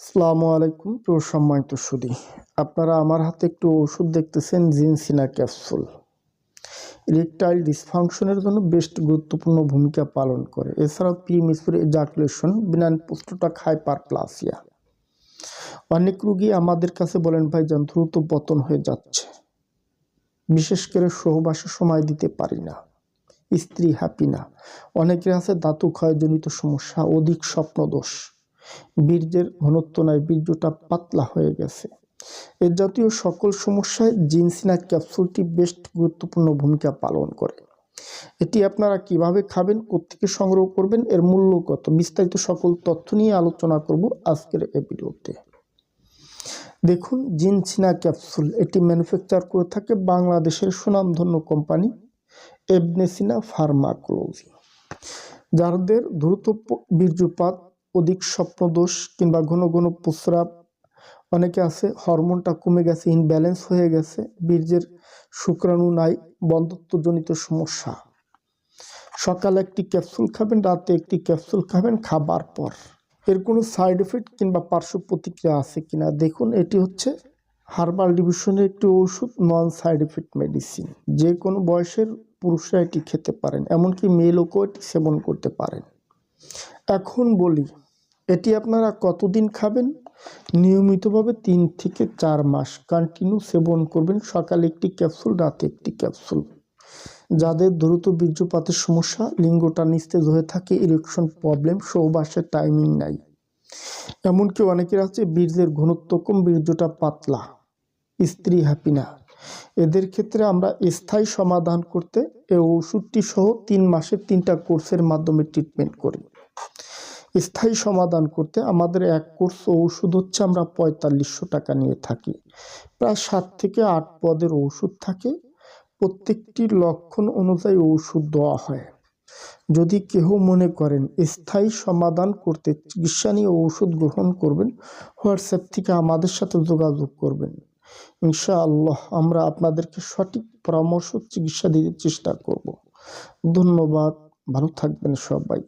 আসসালামু আলাইকুম, প্রিয় সম্মানিত সুদী। আপনারা আমার হাতে একটু ওষুধ দেখতেছেন, জিনসিনা ক্যাপসুল। ইরেকটাইল ডিসফাংশনের জন্য বেস্ট গুরুত্বপূর্ণ ভূমিকা পালন করে। এছাড়াও প্রিমিসপুর এজাকুলেশন, বিনান পোস্টটাক হাইপারপ্লাসিয়া অনেক রুগী আমাদের কাছে বলেন, ভাই, যান, দ্রুত পতন হয়ে যাচ্ছে। বিশেষ করে সহবাসে সময় দিতে পারি না। স্ত্রী হ্যাপি না। অনেকের আছে ধাতু ক্ষয়জনিত সমস্যা, অধিক স্বপ্নদোষ। বীর্যের ঘনত্ব নয়, বীর্যটা পাতলা হয়ে গেছে। এ জাতীয় সকল সমস্যায় জিনসিনা ক্যাপসুলটি বেশ গুরুত্বপূর্ণ ভূমিকা পালন করে। এটি আপনারা কীভাবে খাবেন, কোত্থেকে সংগ্রহ করবেন, এর মূল্য কত, বিস্তারিত সকল তথ্য নিয়ে আলোচনা করব আজকের এই ভিডিওতে। দেখুন জিনসিনা ক্যাপসুল এটি ম্যানুফ্যাকচার করে থাকে বাংলাদেশের সুনামধন্য কোম্পানি এবনেসিনা ফার্মাকোলজি। যাদের দ্রুত বীর্যপাত অধিক স্বপ্নদোষ কিংবা ঘন ঘন প্রস্রাব, অনেকে আছে হরমোনটা কমে গেছে ইনব্যালেন্স হয়ে গেছে, বীর্যের শুক্রাণু নাই, বন্ধত্বজনিত সমস্যা। সকালে একটি ক্যাপসুল খাবেন, রাতে একটি ক্যাপসুল খাবেন, খাবার পর। এর কোনো সাইড এফেক্ট কিংবা পার্শ্ব প্রতিক্রিয়া আছে কিনা? দেখুন, এটি হচ্ছে হার্বাল ডিভিশনের একটি ওষুধ নন সাইড এফেক্ট মেডিসিন যে কোনো বয়সের পুরুষরা এটি খেতে পারেন, এমনকি মেয়ে লোকও এটি সেবন করতে পারেন। এখন বলি এটি আপনারা কতদিন খাবেন? নিয়মিতভাবে তিন থেকে চার মাস। কন্টিনিউ সেবন করবেন। সকালে একটি ক্যাপসুল রাতে একটি ক্যাপসুল যাদের দ্রুত বীর্যপাতের সমস্যা, লিঙ্গটা নিস্তেজ হয়ে থাকে ইরেকশন প্রবলেম সৌবাসের টাইমিং নাই। এমনকি অনেকের আছে, বীর্যের ঘনত্ব কম, বীর্যটা পাতলা, স্ত্রী হ্যাপি না। এদের ক্ষেত্রে আমরা স্থায়ী সমাধান করতে এই ওষুধটি সহ তিন মাসের তিনটা কোর্সের মাধ্যমে ট্রিটমেন্ট করি। স্থায়ী সমাধান করতে আমাদের এক কোর্স ওষুধ হচ্ছে আমরা পঁয়তাল্লিশশো টাকা নিয়ে থাকি। প্রায় সাত থেকে আট পদের ওষুধ থাকে। প্রত্যেকটি লক্ষণ অনুযায়ী ওষুধ দেওয়া হয়। যদি কেহ মনে করেন স্থায়ী সমাধান করতে চিকিৎসা নিয়ে ওষুধ গ্রহণ করবেন, হোয়াটসঅ্যাপ থেকে আমাদের সাথে যোগাযোগ করবেন। ইনশাআল্লাহ আমরা আপনাদেরকে সঠিক পরামর্শ চিকিৎসা দিতে চেষ্টা করব। ধন্যবাদ। ভালো থাকবেন সবাই।